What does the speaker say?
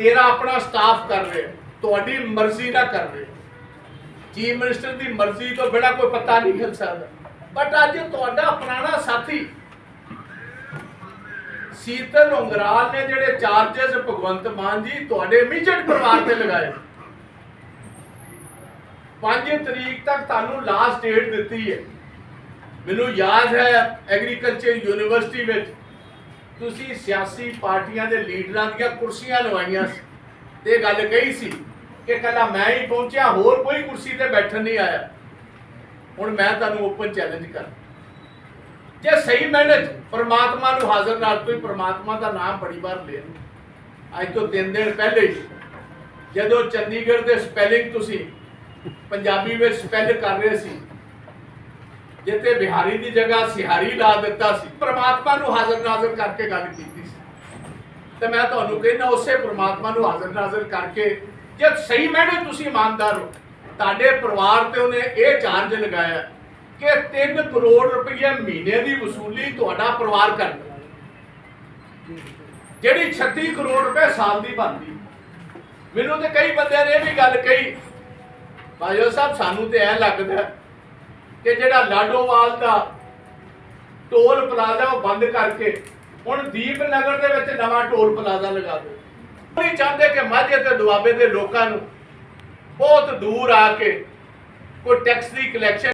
ਤੇਰਾ ਆਪਣਾ ਸਟਾਫ ਕਰ ਰਿਹਾ, ਤੁਹਾਡੀ ਮਰਜ਼ੀ ਨਾਲ ਕਰ ਰਿਹਾ। ਚੀਫ ਮਿਨਿਸਟਰ ਦੀ ਮਰਜ਼ੀ ਤੋਂ ਬਿਨਾਂ ਕੋਈ ਪਤਾ ਨਹੀਂ ਹਿਲ ਸਕਦਾ। ਬਟ ਅੱਜ ਤੁਹਾਡਾ ਪੁਰਾਣਾ ਸਾਥੀ ਸੀਤਲ ਉਂਗਰਾਲ ਨੇ ਜਿਹੜੇ ਚਾਰजेस ਭਗਵੰਤ ਮਾਨ ਜੀ ਤੁਹਾਡੇ ਇਮੀਡੀਏਟ ਪਰਿਵਾਰ ਤੇ ਲਗਾਏ। 5 ਤਰੀਕ ਤੱਕ ਤੁਹਾਨੂੰ ਲਾਸਟ ਡੇਟ ਦਿੱਤੀ ਹੈ। ਮੈਨੂੰ ਯਾਦ ਹੈ ਐਗਰੀਕਲਚਰ ਯੂਨੀਵਰਸਿਟੀ ਵਿੱਚ ਤੁਸੀਂ ਸਿਆਸੀ ਪਾਰਟੀਆਂ ਦੇ ਲੀਡਰਾਂ ਦੀਆਂ ਕੁਰਸੀਆਂ ਲਵਾਈਆਂ ਸੀ। ਤੇ ਗੱਲ ਕਹੀ ਸੀ ਕਿ ਕੱਲਾ ਮੈਂ ਹੀ ਪਹੁੰਚਿਆ, ਹੋਰ ਕੋਈ ਕੁਰਸੀ ਤੇ ਬੈਠਣ ਨਹੀਂ ਆਇਆ। ਹੁਣ ਮੈਂ ਤੁਹਾਨੂੰ ਓਪਨ ਚੈਲੰਜ ਕਰ ਜੇ ਸਹੀ ਮੈਨੇ ਪਰਮਾਤਮਾ ਨੂੰ ਹਾਜ਼ਰ ਨਾਲ, ਕੋਈ ਪਰਮਾਤਮਾ ਦਾ ਨਾਮ ਬੜੀ ਵਾਰ ਲੈ ਅੱਜ ਤੋਂ 3 ਦਿਨ ਪਹਿਲੇ ਹੀ, ਜਦੋਂ ਚੰਡੀਗੜ੍ਹ ਦੇ ਸਪੈਲਿੰਗ ਤੁਸੀਂ ਪੰਜਾਬੀ ਵਿੱਚ ਸਪੈਲ ਕਰ ਰਹੇ ਸੀ ਜਿੱਥੇ ਬਿਹਾਰੀ ਦੀ ਜਗ੍ਹਾ ਸਿਹਾਰੀ ਲਾ ਦਿੱਤਾ ਸੀ, ਪ੍ਰਮਾਤਮਾ ਨੂੰ ਹਾਜ਼ਰ ਨਾਜ਼ਰ ਕਰਕੇ ਗੱਲ ਕੀਤੀ ਸੀ। ਤੇ ਮੈਂ ਤੁਹਾਨੂੰ ਕਹਿੰਦਾ, ਉਸੇ ਪ੍ਰਮਾਤਮਾ ਨੂੰ ਹਾਜ਼ਰ ਨਾਜ਼ਰ ਕਰਕੇ, ਜੇ ਸਹੀ ਮੈਨੇ ਤੁਸੀਂ ਇਮਾਨਦਾਰ ਹੋ, ਤੁਹਾਡੇ ਪਰਿਵਾਰ ਤੇ ਉਹਨੇ ਇਹ ਚਾਰਜ ਲਗਾਇਆ ਕਿ 3 ਕਰੋੜ ਰੁਪਏ ਮਹੀਨੇ ਦੀ ਵਸੂਲੀ ਤੁਹਾਡਾ ਪਰਿਵਾਰ ਕਰਦਾ ਜਿਹੜੀ 36 ਕਰੋੜ ਰੁਪਏ ਸਾਲ ਦੀ ਬਣਦੀ। ਮੈਨੂੰ ਤੇ ਕਈ ਬੰਦਿਆਂ ਨੇ ਇਹ ਵੀ ਗੱਲ ਕਹੀ ਬਾਜੋ ਸਾਹਿਬ, ਸਾਨੂੰ ਤੇ ਐ ਲੱਗਦਾ ਕਿ ਜਿਹੜਾ ਲਾਡੋਵਾਲ ਦਾ ਟੋਲ ਪਲਾਜ਼ਾ ਉਹ ਬੰਦ ਕਰਕੇ ਹੁਣ ਦੀਪ ਨਗਰ ਦੇ ਵਿੱਚ ਨਵਾਂ ਟੋਲ ਪਲਾਜ਼ਾ ਲਗਾ ਦਿਓ। ਨਹੀਂ ਚਾਹੁੰਦੇ ਕਿ ਮਾਝੇ ਤੇ ਦੁਆਬੇ ਦੇ ਲੋਕਾਂ ਨੂੰ ਬਹੁਤ ਦੂਰ ਆ ਕੇ ਕੋਈ ਟੈਕਸ ਦੀ ਕਲੈਕਸ਼ਨ